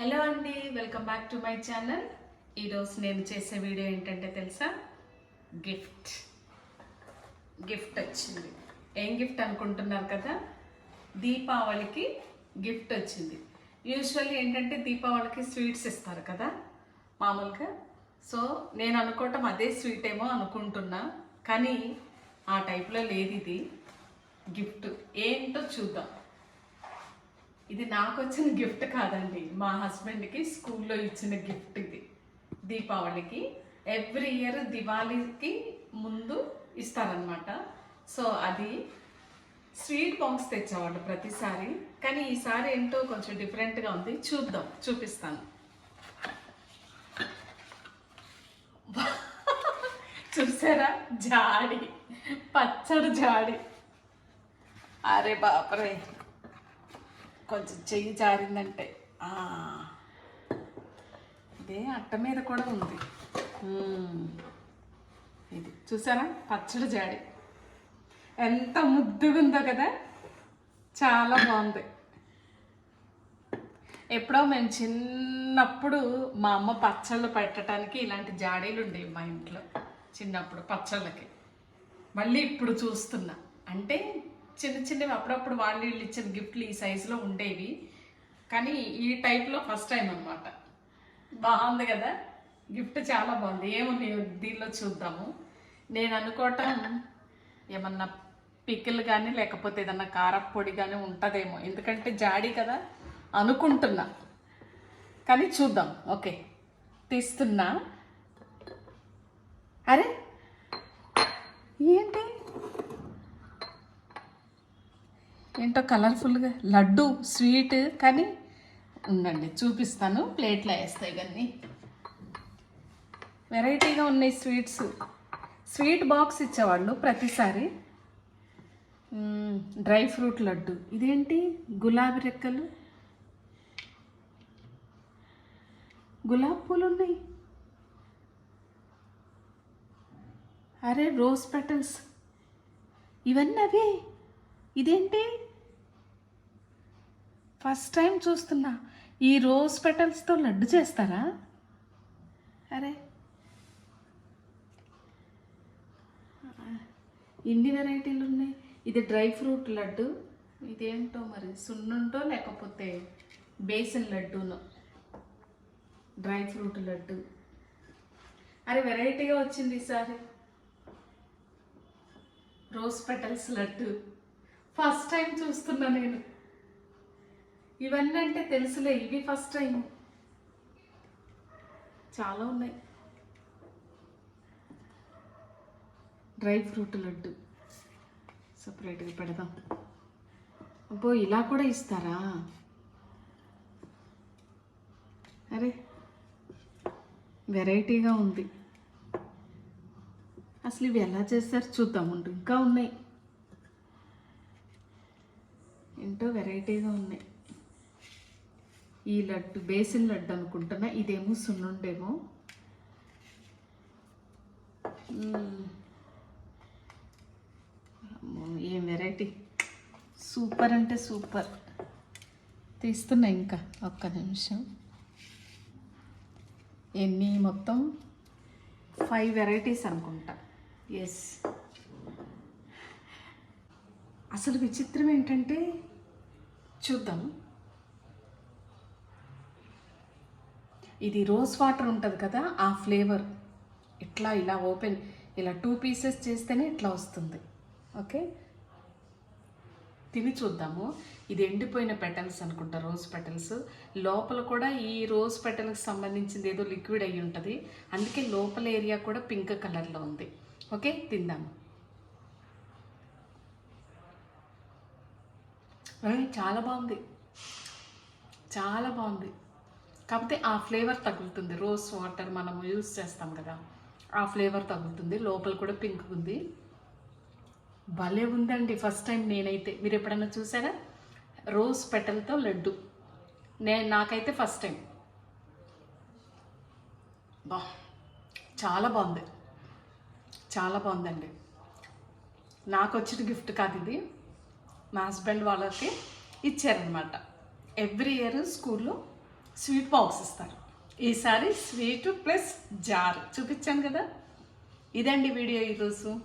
Hello అండి welcome back to my channel. ఈరోజు నేను చేసే వీడియో ఏంటంటే తెలుసా? గిఫ్ట్. గిఫ్ట్ వచ్చింది. ఏం గిఫ్ట్ అనుకుంటున్నారు కదా? దీపావళికి గిఫ్ట్ వచ్చింది. యూజువల్లీ ఏంటంటే దీపావళికి స్వీట్స్ ఇస్తారు కదా మామూలుగా. సో నేను అనుకోవటం అదే స్వీట్ ఏమో అనుకుంటున్నా కానీ ఆ టైప్లో లేదు ఇది. గిఫ్ట్ ఏంటో చూద్దాం. ఇది నాకు వచ్చిన గిఫ్ట్ కాదండి. మా హస్బెండ్కి స్కూల్లో ఇచ్చిన గిఫ్ట్ ఇది. దీపావళికి. ఎవ్రీ ఇయర్ దివాళీకి ముందు ఇస్తారనమాట సో అది స్వీట్ బాక్స్ తెచ్చేవాళ్ళు ప్రతిసారి. కానీ ఈసారి ఏంటో కొంచెం డిఫరెంట్గా ఉంది. చూద్దాం. చూపిస్తాను. చూసారా? జాడి. పచ్చడి జాడి. అరే బాపరే. కొంచెం చెయ్యి జారిందంటే. ఇదే అట్ట మీద కూడా ఉంది. ఇది చూసారా? పచ్చడి జాడి. ఎంత ముద్దుగా ఉందో కదా? చాలా బాగుంది. ఎప్పుడో మేము చిన్నప్పుడు మా అమ్మ పచ్చళ్ళు పెట్టడానికి ఇలాంటి జాడీలు ఉండేవి మా ఇంట్లో. చిన్నప్పుడు పచ్చళ్ళకి. మళ్ళీ ఇప్పుడు చూస్తున్నా. అంటే చిన్న చిన్నవి అప్పుడప్పుడు వాళ్ళు వీళ్ళు ఇచ్చిన గిఫ్ట్లు ఈ సైజులో ఉండేవి. కానీ ఈ టైప్లో ఫస్ట్ టైం అనమాట బాగుంది కదా? గిఫ్ట్ చాలా బాగుంది. ఏముంది దీనిలో చూద్దాము. నేను అనుకోవటం ఏమన్నా పికిల్ కానీ లేకపోతే ఏదన్నా కారప్పొడి కానీ ఉంటుందేమో. ఎందుకంటే జాడీ కదా? అనుకుంటున్నా. కానీ చూద్దాం. ఓకే. తీస్తున్నా. అరే! ఏంటి? ఏంటో కలర్ఫుల్గా లడ్డు స్వీట్ కానీ ఉండండి చూపిస్తాను. ప్లేట్లో వేస్తాయి ఇవన్నీ. వెరైటీగా ఉన్నాయి స్వీట్స్. స్వీట్ బాక్స్ ఇచ్చేవాళ్ళు ప్రతిసారి. Dry fruit laddu. ఇదేంటి? గులాబీ రెక్కలు? గులాబీ పూలు ఉన్నాయి. అరే రోజ్ పెటల్స్ ఇవన్నీ అవే. ఇదేంటి? ఫస్ట్ టైం చూస్తున్నా. ఈ రోజ్ పెటల్స్తో లడ్డు చేస్తారా? అరే. ఇన్ని వెరైటీలు ఉన్నాయి. ఇది డ్రై ఫ్రూట్ లడ్డు. ఇదేంటో మరి? సున్నుంటో లేకపోతే బేసన్ లడ్డూనో? Dry fruit laddu. అరే వెరైటీగా వచ్చింది ఈసారి. Rose petals laddu. First time చూస్తున్నా నేను. ఇవన్నీ అంటే తెలుసులే ఇవి ఫస్ట్ టైం చాలా ఉన్నాయి. Dry fruit laddu. సపరేట్గా పెడదాం. అబ్బో ఇలా కూడా ఇస్తారా? అరే వెరైటీగా ఉంది. అసలు ఇవి ఎలా చేస్తారు చూద్దాం ఉండు. ఇంకా ఉన్నాయి. ఏంటో వెరైటీగా ఉన్నాయి ఈ లడ్డు బేసిన్ లడ్డు అనుకుంటున్నా. ఇదేమో సున్నుండేమో. ఏం వెరైటీ. సూపర్ అంటే సూపర్. తీస్తున్నా ఇంకా ఒక్క నిమిషం. ఎన్ని మొత్తం? ఫైవ్ వెరైటీస్ అనుకుంటా. ఎస్ అసలు విచిత్రం ఏంటంటే చూద్దాం. ఇది రోజ్ వాటర్ ఉంటుంది కదా ఆ ఫ్లేవర్ ఇట్లా ఇలా ఓపెన్ ఇలా టూ పీసెస్ చేస్తేనే ఇట్లా వస్తుంది. ఓకే? తిని చూద్దాము. ఇది ఎండిపోయిన పెటల్స్ అనుకుంటా రోజ్ పెటల్స్ లోపల కూడా ఈ రోజ్ పెటల్కి సంబంధించింది ఏదో లిక్విడ్ అయి ఉంటుంది. అందుకే లోపల ఏరియా కూడా పింక్ కలర్లో ఉంది. ఓకే? తిందాము. చాలా బాగుంది. చాలా బాగుంది. కాకపోతే ఆ ఫ్లేవర్ తగులుతుంది. రోజ్ వాటర్ మనం యూస్ చేస్తాం కదా ఆ ఫ్లేవర్ తగులుతుంది. లోపల కూడా పింక్ ఉంది. భలే ఉందండి ఫస్ట్ టైం నేనైతే. మీరు ఎప్పుడన్నా చూసారా? రోజ్ పెటల్తో లడ్డు. నేను నాకైతే ఫస్ట్ టైం. బా చాలా బాగుంది. చాలా బాగుందండి. నాకు వచ్చిన గిఫ్ట్ కాదు ఇది. మా హస్బెండ్ వాళ్ళకి ఇచ్చారనమాట ఎవ్రీ ఇయర్ స్కూల్లో స్వీట్ బాక్స్ ఇస్తారు. ఈసారి స్వీట్ ప్లస్ జార్. చూపించాను కదా. ఇదండి వీడియో ఈరోజు